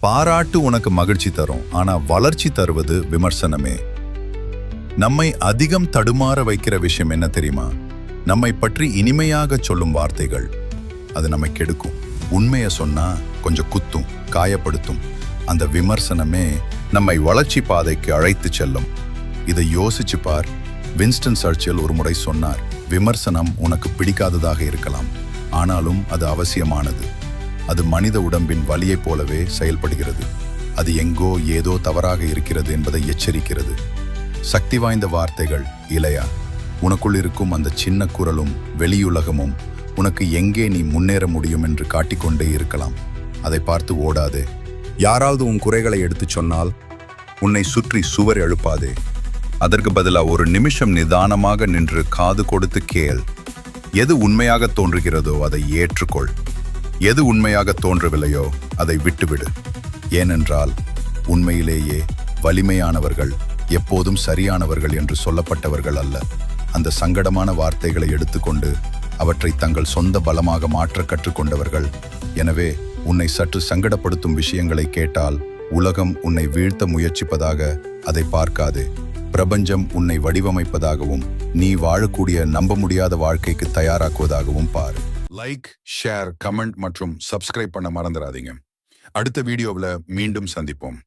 பாராட்டு உனக்கு மகிழ்ச்சி தரும் ஆனா வளர்ச்சி தருவது விமர்சனமே. நம்மை அதிகம் தடுமாற வைக்கிற விஷயம் என்ன தெரியுமா? நம்மை பற்றி இனிமையாக சொல்லும் வார்த்தைகள். அது நம்மை கெடுக்கும். உண்மையை சொன்னா கொஞ்சம் குத்தும் காயப்படுத்தும். அந்த விமர்சனமே நம்மை வளர்ச்சி பாதைக்கு அழைத்து செல்லும். இதை யோசிச்சு பார். வின்ஸ்டன் சர்ச்சில் ஒரு முறை சொன்னார் விமர்சனம் உனக்கு பிடிக்காததாக இருக்கலாம். ஆனாலும் அது அவசியமானது. அது மனித உடம்பின் வலியைப் போலவே செயல்படுகிறது. அது எங்கோ ஏதோ தவறாக இருக்கிறது என்பதை எச்சரிக்கிறது. சக்தி வாய்ந்த வார்த்தைகள் இலையா உனக்குள் இருக்கும் அந்த சின்ன குரலும் வெளியுலகமும் உனக்கு எங்கே நீ முன்னேற முடியும் என்று காட்டிக்கொண்டே இருக்கலாம். அதை பார்த்து ஓடாதே. யாராவது உன் குறைகளை எடுத்துச் சொன்னால் உன்னை சுற்றி சுவர் எழுப்பாதே. அதற்கு பதிலாக ஒரு நிமிஷம் நிதானமாக நின்று காது கொடுத்து கேள். எது உண்மையாக தோன்றுகிறதோ அதை ஏற்றுக்கொள். எது உண்மையாக தோன்றவில்லையோ அதை விட்டுவிடு. ஏனென்றால் உண்மையிலேயே வலிமையானவர்கள் எப்போதும் சரியானவர்கள் என்று சொல்லப்பட்டவர்கள் அல்ல. அந்த சங்கடமான வார்த்தைகளை எடுத்துக்கொண்டு அவற்றை தங்கள் சொந்த பலமாக மாற்ற கற்றுக்கொண்டவர்கள். எனவே உன்னை சற்று சங்கடப்படுத்தும் விஷயங்களை கேட்டால் உலகம் உன்னை வீழ்த்த முயற்சிப்பதாக அதை பார்க்காது. பிரபஞ்சம் உன்னை வடிவமைப்பதாகவும் நீ வாழக்கூடிய நம்ப முடியாத வாழ்க்கைக்கு தயாராக்குவதாகவும் பாரு. லைக் ஷேர் கமெண்ட் மற்றும் சப்ஸ்கிரைப் பண்ண மறந்துடாதீங்க அடுத்த வீடியோவில் மீண்டும் சந்திப்போம்.